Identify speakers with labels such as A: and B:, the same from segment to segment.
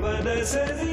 A: ಪದ ಸರಿ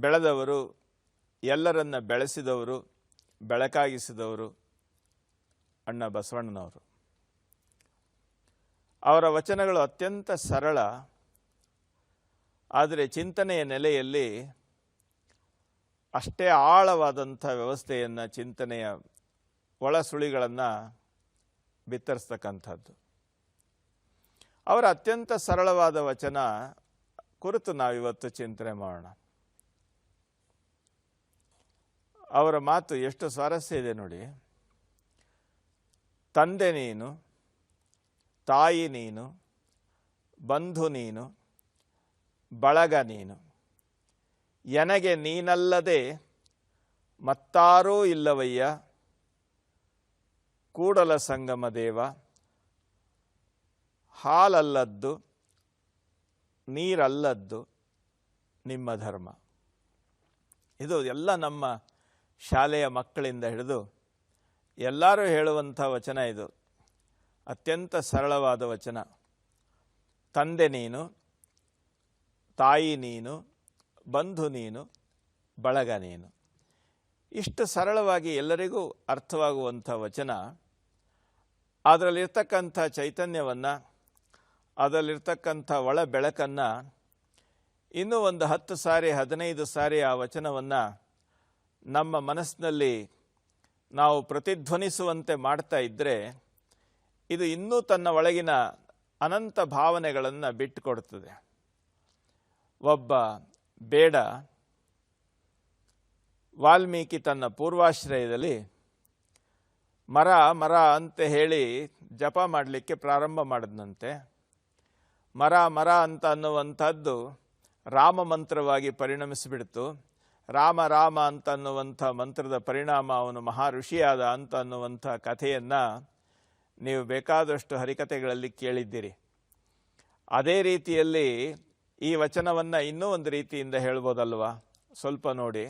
B: ಬೆಳೆದವರು, ಎಲ್ಲರನ್ನ ಬೆಳೆಸಿದವರು, ಬೆಳಕಾಗಿಸಿದವರು ಅಣ್ಣ ಬಸವಣ್ಣನವರು. ಅವರ ವಚನಗಳು ಅತ್ಯಂತ ಸರಳ, ಆದರೆ ಚಿಂತನೆಯ ನೆಲೆಯಲ್ಲಿ ಅಷ್ಟೇ ಆಳವಾದಂಥ ವ್ಯವಸ್ಥೆಯನ್ನು, ಚಿಂತನೆಯ ಒಳಸುಳಿಗಳನ್ನು ಬಿತ್ತರಿಸ್ತಕ್ಕಂಥದ್ದು. ಅವರ ಅತ್ಯಂತ ಸರಳವಾದ ವಚನ ಕುರಿತು ನಾವಿವತ್ತು ಚಿಂತನೆ ಮಾಡೋಣ. ಅವರ ಮಾತು ಎಷ್ಟು ಸ್ವಾರಸ್ಯ ಇದೆ ನೋಡಿ. ತಂದೆ ನೀನು, ತಾಯಿ ನೀನು, ಬಂಧು ನೀನು, ಬಳಗ ನೀನು. ಎನಗೆ ನೀನಲ್ಲದೆ ಮತ್ತಾರೂ ಇಲ್ಲವಯ್ಯ. ಕೂಡಲ ಸಂಗಮ ದೇವ, ಹಾಲಲ್ಲದ್ದು, ನೀರಲ್ಲದ್ದು ನಿಮ್ಮ ಧರ್ಮ. ಇದು ಎಲ್ಲ ನಮ್ಮ ಶಾಲೆಯ ಮಕ್ಕಳಿಂದ ಹಿಡಿದು ಎಲ್ಲರೂ ಹೇಳುವಂಥ ವಚನ ಇದು. ಅತ್ಯಂತ ಸರಳವಾದ ವಚನ. ತಂದೆ ನೀನು, ತಾಯಿ ನೀನು, ಬಂಧು ನೀನು, ಬಳಗ ನೀನು. ಇಷ್ಟು ಸರಳವಾಗಿ ಎಲ್ಲರಿಗೂ ಅರ್ಥವಾಗುವಂಥ ವಚನ. ಅದರಲ್ಲಿರ್ತಕ್ಕಂಥ ಚೈತನ್ಯವನ್ನು, ಅದರಲ್ಲಿರ್ತಕ್ಕಂಥ ಒಳ ಬೆಳಕನ್ನು, ಇನ್ನೂ ಒಂದು ಹತ್ತು ಸಾರಿ, ಹದಿನೈದು ಸಾರಿ ಆ ವಚನವನ್ನು ನಮ್ಮ ಮನಸ್ಸಿನಲ್ಲಿ ನಾವು ಪ್ರತಿಧ್ವನಿಸುವಂತೆ ಮಾಡ್ತಾ ಇದ್ದರೆ ಇದು ಇನ್ನೂ ತನ್ನ ಒಳಗಿನ ಅನಂತ ಭಾವನೆಗಳನ್ನು ಬಿಟ್ಟುಕೊಡ್ತದೆ. ಒಬ್ಬ ಬೇಡ ವಾಲ್ಮೀಕಿ ತನ್ನ ಪೂರ್ವಾಶ್ರಯದಲ್ಲಿ ಮರ ಮರ ಅಂತ ಹೇಳಿ ಜಪ ಮಾಡಲಿಕ್ಕೆ ಪ್ರಾರಂಭ ಮಾಡಿದ್ನಂತೆ. ಮರ ಮರ ಅಂತ ಅನ್ನುವಂಥದ್ದು ರಾಮ ಮಂತ್ರವಾಗಿ ಪರಿಣಮಿಸಿಬಿಡ್ತು. ರಾಮ ರಾಮ ಅಂತ ಅನ್ನುವಂಥ ಮಂತ್ರದ ಪರಿಣಾಮ ಅವನು ಮಹಾ ಋಷಿಯಾದ ಅಂತ ಅನ್ನುವಂಥ ಕಥೆಯನ್ನು ನೀವು ಬೇಕಾದಷ್ಟು ಹರಿಕತೆಗಳಲ್ಲಿ ಕೇಳಿದ್ದೀರಿ. ಅದೇ ರೀತಿಯಲ್ಲಿ ಈ ವಚನವನ್ನು ಇನ್ನೂ ಒಂದು ರೀತಿಯಿಂದ ಹೇಳ್ಬೋದಲ್ವಾ? ಸ್ವಲ್ಪ ನೋಡಿ.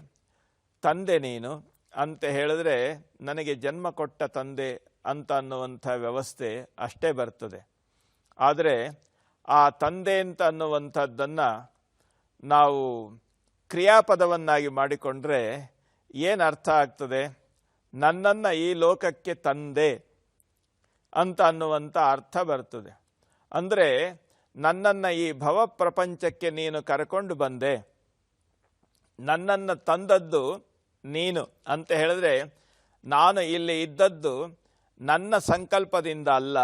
B: ತಂದೆ ನೀನು ಅಂತ ಹೇಳಿದ್ರೆ ನನಗೆ ಜನ್ಮ ಕೊಟ್ಟ ತಂದೆ ಅಂತ ಅನ್ನುವಂಥ ವ್ಯವಸ್ಥೆ ಅಷ್ಟೇ ಬರ್ತದೆ. ಆದರೆ ಆ ತಂದೆ ಅಂತ ಅನ್ನುವಂಥದ್ದನ್ನು ನಾವು ಕ್ರಿಯಾಪದವನ್ನಾಗಿ ಮಾಡಿಕೊಂಡ್ರೆ ಏನು ಅರ್ಥ ಆಗ್ತದೆ? ನನ್ನನ್ನು ಈ ಲೋಕಕ್ಕೆ ತಂದೆ ಅಂತ ಅನ್ನುವಂಥ ಅರ್ಥ ಬರ್ತದೆ. ಅಂದರೆ ನನ್ನನ್ನು ಈ ಭವ ಪ್ರಪಂಚಕ್ಕೆ ನೀನು ಕರ್ಕೊಂಡು ಬಂದೆ. ನನ್ನನ್ನು ತಂದದ್ದು ನೀನು ಅಂತ ಹೇಳಿದ್ರೆ ನಾನು ಇಲ್ಲಿ ಇದ್ದದ್ದು ನನ್ನ ಸಂಕಲ್ಪದಿಂದ ಅಲ್ಲ,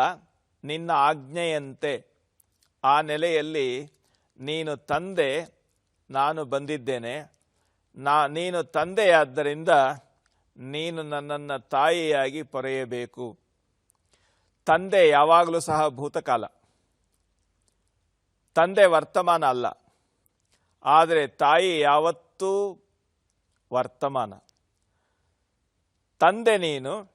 B: ನಿನ್ನ ಆಜ್ಞೆಯಂತೆ. ಆ ನೆಲೆಯಲ್ಲಿ ನೀನು ತಂದೆ ನಾನು ಬಂದಿದ್ದೇನೆ. ನಾ, ನೀನು ತಂದೆಯಾದ್ದರಿಂದ ನೀನು ನನ್ನನ್ನು ತಾಯಿಯಾಗಿ ಪೊರೆಯಬೇಕು. ತಂದೆ ಯಾವಾಗಲೂ ಸಹ ಭೂತಕಾಲ. ತಂದೆ ವರ್ತಮಾನ ಅಲ್ಲ. ಆದರೆ ತಾಯಿ ಯಾವತ್ತೂ ವರ್ತಮಾನ. ತಂದೆ ನೀನು,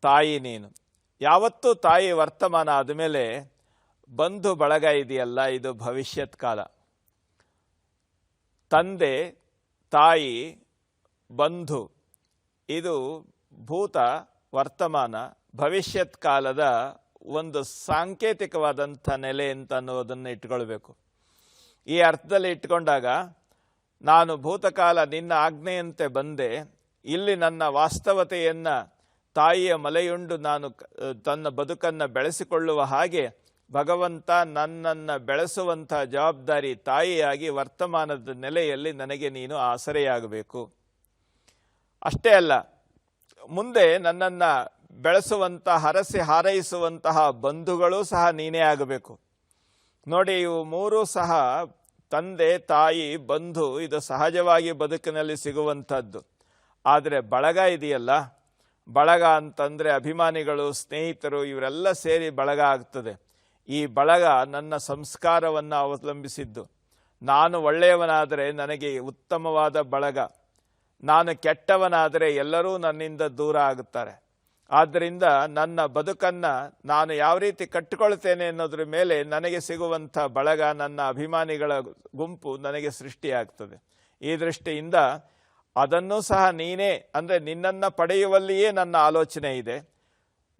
B: ತಾಯಿ ನೀನು. ಯಾವತ್ತೂ ತಾಯಿ ವರ್ತಮಾನ ಆದಮೇಲೆ ಬಂಧು ಬಳಗ ಇದೆಯಲ್ಲ, ಇದು ಭವಿಷ್ಯತ್ ಕಾಲ. ತಂದೆ, ತಾಯಿ, ಬಂಧು, ಇದು ಭೂತ ವರ್ತಮಾನ, ಭವಿಷ್ಯತ್ ಕಾಲದ ಒಂದು ಸಾಂಕೇತಿಕವಾದಂಥ ನೆಲೆ ಅಂತ ಅನ್ನೋದನ್ನು ಇಟ್ಕೊಳ್ಬೇಕು. ಈ ಅರ್ಥದಲ್ಲಿ ಇಟ್ಕೊಂಡಾಗ, ನಾನು ಭೂತಕಾಲ ನಿನ್ನ ಆಜ್ಞೆಯಂತೆ ಬಂದೆ, ಇಲ್ಲಿ ನನ್ನ ವಾಸ್ತವತೆಯನ್ನು ತಾಯಿಯ ಮಲೆಯುಂಡು ನಾನು ತನ್ನ ಬದುಕನ್ನು ಬೆಳೆಸಿಕೊಳ್ಳುವ ಹಾಗೆ ಭಗವಂತ ನನ್ನನ್ನು ಬೆಳೆಸುವಂಥ ಜವಾಬ್ದಾರಿ ತಾಯಿಯಾಗಿ ವರ್ತಮಾನದ ನೆಲೆಯಲ್ಲಿ ನನಗೆ ನೀನು ಆಸರೆಯಾಗಬೇಕು. ಅಷ್ಟೇ ಅಲ್ಲ, ಮುಂದೆ ನನ್ನನ್ನು ಬೆಳೆಸುವಂಥ, ಹರಸಿ ಹಾರೈಸುವಂತಹ ಬಂಧುಗಳು ಸಹ ನೀನೇ ಆಗಬೇಕು. ನೋಡಿ, ಇವು ಮೂರೂ ಸಹ ತಂದೆ, ತಾಯಿ, ಬಂಧು, ಇದು ಸಹಜವಾಗಿ ಬದುಕಿನಲ್ಲಿ ಸಿಗುವಂಥದ್ದು. ಆದರೆ ಬಳಗ ಇದೆಯಲ್ಲ? ಬಳಗ ಅಂತಂದರೆ ಅಭಿಮಾನಿಗಳು, ಸ್ನೇಹಿತರು, ಇವರೆಲ್ಲ ಸೇರಿ ಬಳಗ ಆಗ್ತದೆ. ಈ ಬಳಗ ನನ್ನ ಸಂಸ್ಕಾರವನ್ನು ಅವಲಂಬಿಸಿದ್ದು. ನಾನು ಒಳ್ಳೆಯವನಾದರೆ ನನಗೆ ಉತ್ತಮವಾದ ಬಳಗ. ನಾನು ಕೆಟ್ಟವನಾದರೆ ಎಲ್ಲರೂ ನನ್ನಿಂದ ದೂರ ಆಗುತ್ತಾರೆ. ಆದ್ದರಿಂದ ನನ್ನ ಬದುಕನ್ನು ನಾನು ಯಾವ ರೀತಿ ಕಟ್ಟಿಕೊಳ್ತೇನೆ ಅನ್ನೋದ್ರ ಮೇಲೆ ನನಗೆ ಸಿಗುವಂಥ ಬಳಗ, ನನ್ನ ಅಭಿಮಾನಿಗಳ ಗುಂಪು ನನಗೆ ಸೃಷ್ಟಿಯಾಗ್ತದೆ. ಈ ದೃಷ್ಟಿಯಿಂದ ಅದನ್ನು ಸಹ ನೀನೇ, ಅಂದರೆ ನಿನ್ನನ್ನು ಪಡೆಯುವಲ್ಲಿಯೇ ನನ್ನ ಆಲೋಚನೆ ಇದೆ.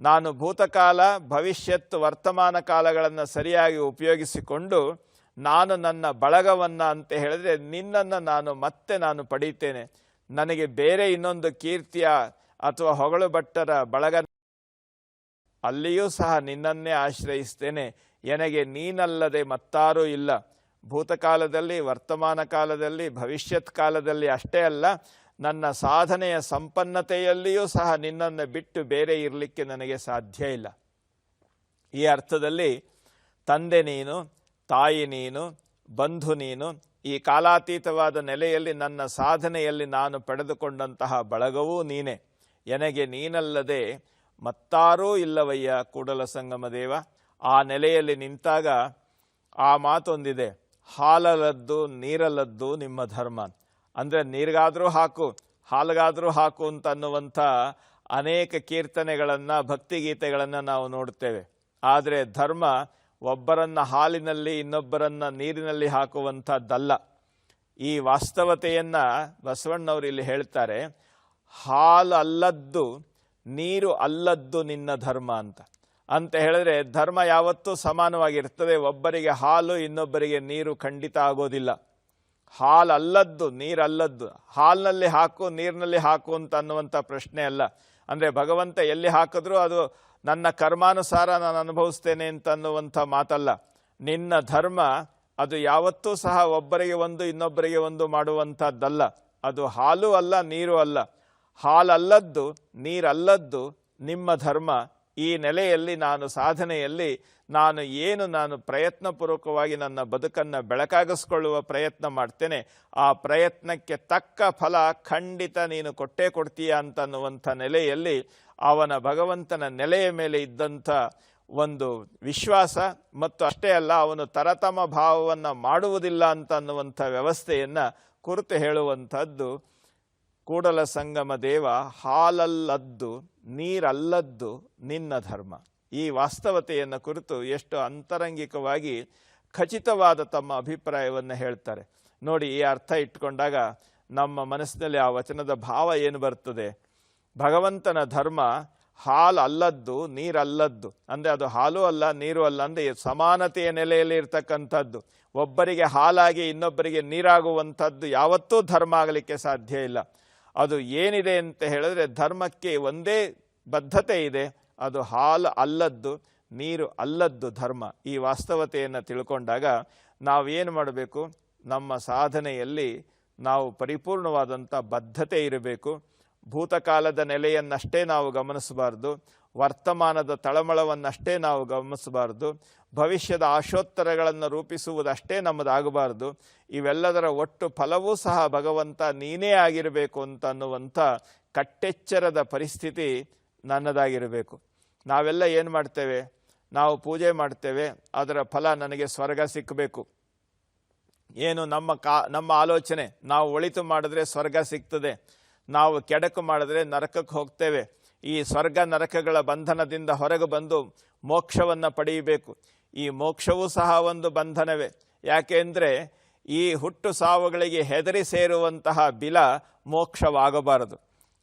B: ನಾನು ಭೂತಕಾಲ, ಭವಿಷ್ಯತ್, ವರ್ತಮಾನ ಕಾಲಗಳನ್ನು ಸರಿಯಾಗಿ ಉಪಯೋಗಿಸಿಕೊಂಡು ನಾನು ನನ್ನ ಬಳಗವನ್ನು ಅಂತ ಹೇಳಿದ್ರೆ ನಿನ್ನನ್ನು ನಾನು ಮತ್ತೆ ನಾನು ಪಡೀತೇನೆ. ನನಗೆ ಬೇರೆ ಇನ್ನೊಂದು ಕೀರ್ತಿಯ ಅಥವಾ ಹೊಗಳು ಭಟ್ಟರ ಬಳಗ ಅಲ್ಲಿಯೂ ಸಹ ನಿನ್ನನ್ನೇ ಆಶ್ರಯಿಸ್ತೇನೆ. ನನಗೆ ನೀನಲ್ಲದೆ ಮತ್ತಾರೂ ಇಲ್ಲ. ಭೂತಕಾಲದಲ್ಲಿ, ವರ್ತಮಾನ ಕಾಲದಲ್ಲಿ, ಭವಿಷ್ಯತ್ ಕಾಲದಲ್ಲಿ ಅಷ್ಟೇ ಅಲ್ಲ. ನನ್ನ ಸಾಧನೆಯ ಸಂಪನ್ನತೆಯಲ್ಲಿಯೂ ಸಹ ನಿನ್ನನ್ನು ಬಿಟ್ಟು ಬೇರೆ ಇರಲಿಕ್ಕೆ ನನಗೆ ಸಾಧ್ಯ ಇಲ್ಲ. ಈ ಅರ್ಥದಲ್ಲಿ ತಂದೆ ನೀನು, ತಾಯಿ ನೀನು, ಬಂಧು ನೀನು, ಈ ಕಾಲಾತೀತವಾದ ನೆಲೆಯಲ್ಲಿ ನನ್ನ ಸಾಧನೆಯಲ್ಲಿ ನಾನು ಪಡೆದುಕೊಂಡಂತಹ ಬಳಗವೂ ನೀನೆ. ಎನಗೆ ನೀನಲ್ಲದೆ ಮತ್ತಾರೂ ಇಲ್ಲವಯ್ಯ ಕೂಡಲ ಸಂಗಮ ದೇವ. ಆ ನೆಲೆಯಲ್ಲಿ ನಿಂತಾಗ ಆ ಮಾತೊಂದಿದೆ, ಹಾಲಲದ್ದು ನೀರಲದ್ದು ನಿಮ್ಮ ಧರ್ಮ. ಅಂದರೆ ನೀರಿಗಾದರೂ ಹಾಕು, ಹಾಲಿಗಾದರೂ ಹಾಕು ಅಂತ ಅನ್ನುವಂಥ ಅನೇಕ ಕೀರ್ತನೆಗಳನ್ನು, ಭಕ್ತಿಗೀತೆಗಳನ್ನು ನಾವು ನೋಡ್ತೇವೆ ಆದರೆ ಧರ್ಮ ಒಬ್ಬರನ್ನು ಹಾಲಿನಲ್ಲಿ ಇನ್ನೊಬ್ಬರನ್ನು ನೀರಿನಲ್ಲಿ ಹಾಕುವಂಥದ್ದಲ್ಲ. ಈ ವಾಸ್ತವತೆಯನ್ನು ಬಸವಣ್ಣವರು ಇಲ್ಲಿ ಹೇಳ್ತಾರೆ, ಹಾಲು ಅಲ್ಲದ್ದು, ನೀರು ಅಲ್ಲದ್ದು ನಿನ್ನ ಧರ್ಮ ಅಂತ. ಅಂತ ಹೇಳಿದ್ರೆ ಧರ್ಮ ಯಾವತ್ತೂ ಸಮಾನವಾಗಿರ್ತದೆ, ಒಬ್ಬರಿಗೆ ಹಾಲು, ಇನ್ನೊಬ್ಬರಿಗೆ ನೀರು ಖಂಡಿತ ಆಗೋದಿಲ್ಲ. ಹಾಲು ಅಲ್ಲದ್ದು ನೀರಲ್ಲದ್ದು. ಹಾಲಿನಲ್ಲಿ ಹಾಕು, ನೀರಿನಲ್ಲಿ ಹಾಕು ಅಂತ ಅನ್ನುವಂಥ ಪ್ರಶ್ನೆ ಅಲ್ಲ. ಅಂದರೆ ಭಗವಂತ ಎಲ್ಲಿ ಹಾಕಿದ್ರೂ ಅದು ನನ್ನ ಕರ್ಮಾನುಸಾರ ನಾನು ಅನುಭವಿಸ್ತೇನೆ ಅಂತ ಅನ್ನುವಂಥ ಮಾತಲ್ಲ. ನಿನ್ನ ಧರ್ಮ ಅದು ಯಾವತ್ತೂ ಸಹ ಒಬ್ಬರಿಗೆ ಒಂದು, ಇನ್ನೊಬ್ಬರಿಗೆ ಒಂದು ಮಾಡುವಂಥದ್ದಲ್ಲ. ಅದು ಹಾಲು ಅಲ್ಲ, ನೀರು ಅಲ್ಲ. ಹಾಲಲ್ಲದ್ದು, ನೀರಲ್ಲದ್ದು ನಿಮ್ಮ ಧರ್ಮ. ಈ ನೆಲೆಯಲ್ಲಿ ನಾನು, ಸಾಧನೆಯಲ್ಲಿ ನಾನು ಏನು ನಾನು ಪ್ರಯತ್ನಪೂರ್ವಕವಾಗಿ ನನ್ನ ಬದುಕನ್ನು ಬೆಳಕಾಗಿಸ್ಕೊಳ್ಳುವ ಪ್ರಯತ್ನ ಮಾಡ್ತೇನೆ, ಆ ಪ್ರಯತ್ನಕ್ಕೆ ತಕ್ಕ ಫಲ ಖಂಡಿತ ನೀನು ಕೊಟ್ಟೇ ಕೊಡ್ತೀಯ ಅಂತನ್ನುವಂಥ ನೆಲೆಯಲ್ಲಿ ಅವನ ಭಗವಂತನ ನೆಲೆಯ ಮೇಲೆ ಇದ್ದಂಥ ಒಂದು ವಿಶ್ವಾಸ ಮತ್ತು ಅಷ್ಟೇ ಅಲ್ಲ ಅವನು ತರತಮ ಭಾವವನ್ನು ಮಾಡುವುದಿಲ್ಲ ಅಂತ ಅನ್ನುವಂಥ ವ್ಯವಸ್ಥೆಯನ್ನು ಕುರಿತು ಹೇಳುವಂಥದ್ದು, ಕೂಡಲ ಸಂಗಮ ದೇವ ಹಾಲಲ್ಲದ್ದು, ನೀರಲ್ಲದ್ದು ನಿನ್ನ ಧರ್ಮ. ಈ ವಾಸ್ತವತೆಯನ್ನು ಕುರಿತು ಎಷ್ಟು ಅಂತರಂಗಿಕವಾಗಿ ಖಚಿತವಾದ ತಮ್ಮ ಅಭಿಪ್ರಾಯವನ್ನು ಹೇಳ್ತಾರೆ. ನೋಡಿ, ಈ ಅರ್ಥ ಇಟ್ಕೊಂಡಾಗ ನಮ್ಮ ಮನಸ್ಸಿನಲ್ಲಿ ಆ ವಚನದ ಭಾವ ಏನು ಬರ್ತದೆ? ಭಗವಂತನ ಧರ್ಮ ಹಾಲು ಅಲ್ಲದ್ದು, ನೀರಲ್ಲದ್ದು. ಅಂದರೆ ಅದು ಹಾಲು ಅಲ್ಲ, ನೀರು ಅಲ್ಲ, ಅಂದರೆ ಸಮಾನತೆಯ ನೆಲೆಯಲ್ಲಿ ಇರ್ತಕ್ಕಂಥದ್ದು. ಒಬ್ಬರಿಗೆ ಹಾಲಾಗಿ ಇನ್ನೊಬ್ಬರಿಗೆ ನೀರಾಗುವಂಥದ್ದು ಯಾವತ್ತೂ ಧರ್ಮ ಆಗಲಿಕ್ಕೆ ಸಾಧ್ಯ ಇಲ್ಲ. ಅದು ಏನಿದೆ ಅಂತ ಹೇಳಿದ್ರೆ ಧರ್ಮಕ್ಕೆ ಒಂದೇ ಬದ್ಧತೆ ಇದೆ. ಅದು ಹಾಲು ಅಲ್ಲದ್ದು, ನೀರು ಅಲ್ಲದ್ದು ಧರ್ಮ. ಈ ವಾಸ್ತವತೆಯನ್ನು ತಿಳ್ಕೊಂಡಾಗ ನಾವೇನು ಮಾಡಬೇಕು? ನಮ್ಮ ಸಾಧನೆಯಲ್ಲಿ ನಾವು ಪರಿಪೂರ್ಣವಾದಂಥ ಬದ್ಧತೆ ಇರಬೇಕು. ಭೂತಕಾಲದ ನೆಲೆಯನ್ನಷ್ಟೇ ನಾವು ಗಮನಿಸಬಾರ್ದು. ವರ್ತಮಾನದ ತಳಮಳವನ್ನಷ್ಟೇ ನಾವು ಗಮನಿಸಬಾರ್ದು. ಭವಿಷ್ಯದ ಆಶೋತ್ತರಗಳನ್ನು ರೂಪಿಸುವುದಷ್ಟೇ ನಮ್ಮದಾಗಬಾರ್ದು. ಇವೆಲ್ಲದರ ಒಟ್ಟು ಫಲವೂ ಸಹ ಭಗವಂತ ನೀನೇ ಆಗಿರಬೇಕು ಅಂತ ಅನ್ನುವಂಥ ಕಟ್ಟೆಚ್ಚರದ ಪರಿಸ್ಥಿತಿ ನನ್ನದಾಗಿರಬೇಕು. ನಾವೆಲ್ಲ ಏನು ಮಾಡ್ತೇವೆ? ನಾವು ಪೂಜೆ ಮಾಡ್ತೇವೆ. ಅದರ ಫಲ ನನಗೆ ಸ್ವರ್ಗ ಸಿಕ್ಕಬೇಕು ಏನು ನಮ್ಮ ಕಾ, ನಮ್ಮ ಆಲೋಚನೆ, ನಾವು ಒಳಿತು ಮಾಡಿದ್ರೆ ಸ್ವರ್ಗ ಸಿಗ್ತದೆ. ನಾವು ಕೆಡಕು ಮಾಡಿದ್ರೆ ನರಕಕ್ಕೆ ಹೋಗ್ತೇವೆ. ಈ ಸ್ವರ್ಗ ನರಕಗಳ ಬಂಧನದಿಂದ ಹೊರಗೆ ಬಂದು ಮೋಕ್ಷವನ್ನು ಪಡೆಯಬೇಕು. ಈ ಮೋಕ್ಷವೂ ಸಹ ಒಂದು ಬಂಧನವೇ. ಯಾಕೆಂದರೆ ಈ ಹುಟ್ಟು ಸಾವುಗಳಿಗೆ ಹೆದರಿ ಸೇರುವಂತಹ ಬಿಲ ಮೋಕ್ಷವಾಗಬಾರದು.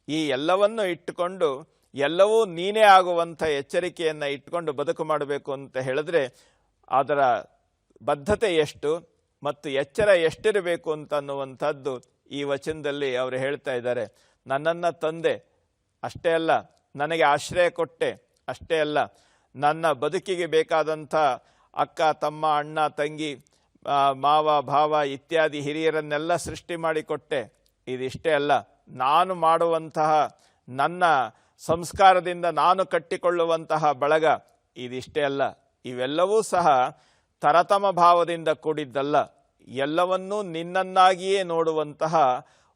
B: ಈ ಎಲ್ಲವನ್ನು ಇಟ್ಟುಕೊಂಡು ಎಲ್ಲವೂ ನೀನೇ ಆಗುವಂಥ ಎಚ್ಚರಿಕೆಯನ್ನು ಇಟ್ಕೊಂಡು ಬದುಕು ಮಾಡಬೇಕು ಅಂತ ಹೇಳಿದ್ರೆ ಅದರ ಬದ್ಧತೆ ಎಷ್ಟು ಮತ್ತು ಎಚ್ಚರ ಎಷ್ಟಿರಬೇಕು ಅಂತ ಅನ್ನುವಂಥದ್ದು ಈ ವಚನದಲ್ಲಿ ಅವರು ಹೇಳ್ತಾ ಇದ್ದಾರೆ. ನನ್ನನ್ನು ತಂದೆ, ಅಷ್ಟೇ ಅಲ್ಲ, ನನಗೆ ಆಶ್ರಯ ಕೊಟ್ಟೆ, ಅಷ್ಟೇ ಅಲ್ಲ, ನನ್ನ ಬದುಕಿಗೆ ಬೇಕಾದಂಥ ಅಕ್ಕ, ತಮ್ಮ, ಅಣ್ಣ, ತಂಗಿ ಮಾವ, ಭಾವ ಇತ್ಯಾದಿ ಹಿರಿಯರನ್ನೆಲ್ಲ ಸೃಷ್ಟಿ ಮಾಡಿಕೊಟ್ಟೆ. ಇದಿಷ್ಟೇ ಅಲ್ಲ, ನಾನು ಮಾಡುವಂತಹ ನನ್ನ ಸಂಸ್ಕಾರದಿಂದ ನಾನು ಕಟ್ಟಿಕೊಳ್ಳುವಂತಹ ಬಳಗ ಇದಿಷ್ಟೇ ಅಲ್ಲ. ಇವೆಲ್ಲವೂ ಸಹ ತರತಮ ಭಾವದಿಂದ ಕೂಡಿದ್ದಲ್ಲ. ಎಲ್ಲವನ್ನೂ ನಿನ್ನನ್ನಾಗಿಯೇ ನೋಡುವಂತಹ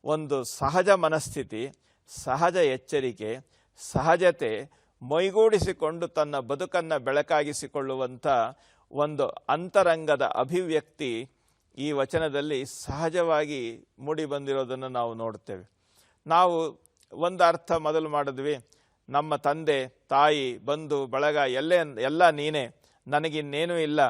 B: ಒಂದು ಸಹಜ ಮನಸ್ಥಿತಿ, ಸಹಜ ಎಚ್ಚರಿಕೆ, ಸಹಜತೆ ಮೈಗೂಡಿಸಿಕೊಂಡು ತನ್ನ ಬದುಕನ್ನು ಬೆಳಕಾಗಿಸಿಕೊಳ್ಳುವಂಥ ಒಂದು ಅಂತರಂಗದ ಅಭಿವ್ಯಕ್ತಿ ಈ ವಚನದಲ್ಲಿ ಸಹಜವಾಗಿ ಮೂಡಿ ಬಂದಿರೋದನ್ನು ನಾವು ನೋಡ್ತೇವೆ ನಾವು ಒಂದು ಅರ್ಥ ಮೊದಲು ಮಾಡಿದ್ವಿ. ನಮ್ಮ ತಂದೆ, ತಾಯಿ, ಬಂಧು, ಬಳಗ, ಎಲ್ಲೇ, ಎಲ್ಲ ನೀನೇ. ನನಗಿನ್ನೇನೂ ಇಲ್ಲ.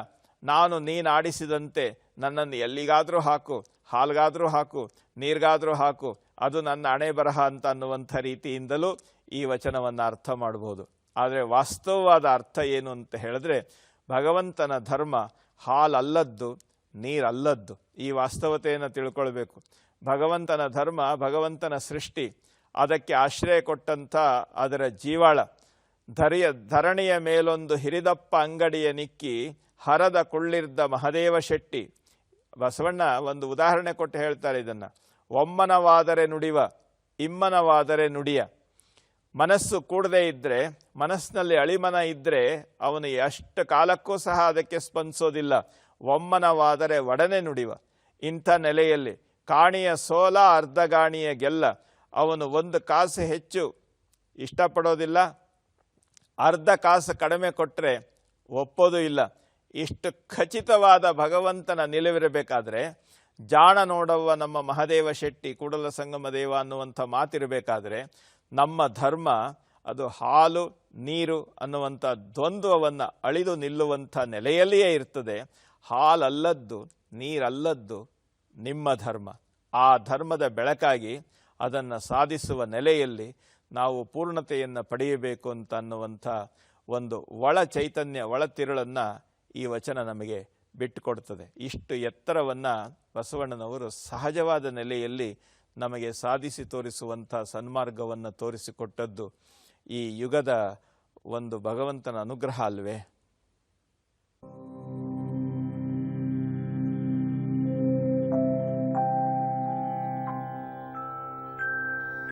B: ನಾನು ನೀನು ಆಡಿಸಿದಂತೆ ನನ್ನನ್ನು ಎಲ್ಲಿಗಾದರೂ ಹಾಕು, ಹಾಲ್ಗಾದರೂ ಹಾಕು, ನೀರಿಗಾದರೂ ಹಾಕು. ಅದು ನನ್ನ ಹಣೆ ಬರಹ ಅಂತ ಅನ್ನುವಂಥ ರೀತಿಯಿಂದಲೂ ಈ ವಚನವನ್ನು ಅರ್ಥ ಮಾಡ್ಬೋದು. ಆದರೆ ವಾಸ್ತವವಾದ ಅರ್ಥ ಏನು ಅಂತ ಹೇಳಿದ್ರೆ, ಭಗವಂತನ ಧರ್ಮ ಹಾಲಲ್ಲದ್ದು, ನೀರಲ್ಲದ್ದು. ಈ ವಾಸ್ತವತೆಯನ್ನು ತಿಳ್ಕೊಳ್ಬೇಕು. ಭಗವಂತನ ಧರ್ಮ ಭಗವಂತನ ಸೃಷ್ಟಿ ಅದಕ್ಕೆ ಆಶ್ರಯ ಕೊಟ್ಟಂಥ ಅದರ ಜೀವಾಳ ಧರಿಯ, ಧರಣಿಯ ಮೇಲೊಂದು ಹಿರಿದಪ್ಪ ಅಂಗಡಿಯ ನಿಕ್ಕಿ ಹರದ ಕುಳ್ಳಿರ್ದ ಮಹದೇವ ಶೆಟ್ಟಿ. ಬಸವಣ್ಣ ಒಂದು ಉದಾಹರಣೆ ಕೊಟ್ಟು ಹೇಳ್ತಾರೆ ಇದನ್ನು. ಒಮ್ಮನವಾದರೆ ನುಡಿವ, ಇಮ್ಮನವಾದರೆ ನುಡಿಯ. ಮನಸ್ಸು ಕೂಡದೇ ಇದ್ದರೆ ಮನಸ್ಸಿನಲ್ಲಿ ಅಳಿಮನ ಇದ್ದರೆ ಅವನು ಎಷ್ಟು ಕಾಲಕ್ಕೂ ಸಹ ಅದಕ್ಕೆ ಸ್ಪಂದಿಸೋದಿಲ್ಲ. ಒಮ್ಮನವಾದರೆ ಒಡನೆ ನುಡಿವ. ಇಂಥ ನೆಲೆಯಲ್ಲಿ ಕಾಣಿಯ ಸೋಲ ಅರ್ಧಗಾಣಿಯ ಗೆಲ್ಲ. ಅವನು ಒಂದು ಕಾಸು ಹೆಚ್ಚು ಇಷ್ಟಪಡೋದಿಲ್ಲ. ಅರ್ಧ ಕಾಸು ಕಡಿಮೆ ಕೊಟ್ಟರೆ ಒಪ್ಪೋದು ಇಲ್ಲ. ಇಷ್ಟು ಖಚಿತವಾದ ಭಗವಂತನ ನಿಲುವಿರಬೇಕಾದ್ರೆ ಜಾಣ ನೋಡವ್ವ ನಮ್ಮ ಮಹದೇವ ಶೆಟ್ಟಿ, ಕೂಡಲ ಸಂಗಮ ದೇವ ಅನ್ನುವಂಥ ಮಾತಿರಬೇಕಾದ್ರೆ ನಮ್ಮ ಧರ್ಮ ಅದು ಹಾಲು, ನೀರು ಅನ್ನುವಂಥ ದ್ವಂದ್ವವನ್ನು ಅಳಿದು ನಿಲ್ಲುವಂಥ ನೆಲೆಯಲ್ಲಿಯೇ ಇರ್ತದೆ. ಹಾಲಲ್ಲದ್ದು, ನೀರಲ್ಲದ್ದು ನಿಮ್ಮ ಧರ್ಮ. ಆ ಧರ್ಮದ ಬೆಳಕಾಗಿ ಅದನ್ನು ಸಾಧಿಸುವ ನೆಲೆಯಲ್ಲಿ ನಾವು ಪೂರ್ಣತೆಯನ್ನು ಪಡೆಯಬೇಕು ಅಂತ ಅನ್ನುವಂಥ ಒಂದು ಒಳ ಚೈತನ್ಯ, ಒಳ ತಿರುಳನ್ನು ಈ ವಚನ ನಮಗೆ ಬಿಟ್ಟುಕೊಡ್ತದೆ. ಇಷ್ಟು ಎತ್ತರವನ್ನು ಬಸವಣ್ಣನವರು ಸಹಜವಾದ ನೆಲೆಯಲ್ಲಿ ನಮಗೆ ಸಾಧಿಸಿ ತೋರಿಸುವಂಥ ಸನ್ಮಾರ್ಗವನ್ನು ತೋರಿಸಿಕೊಟ್ಟದ್ದು ಈ ಯುಗದ ಒಂದು ಭಗವಂತನ ಅನುಗ್ರಹ ಅಲ್ವೇ?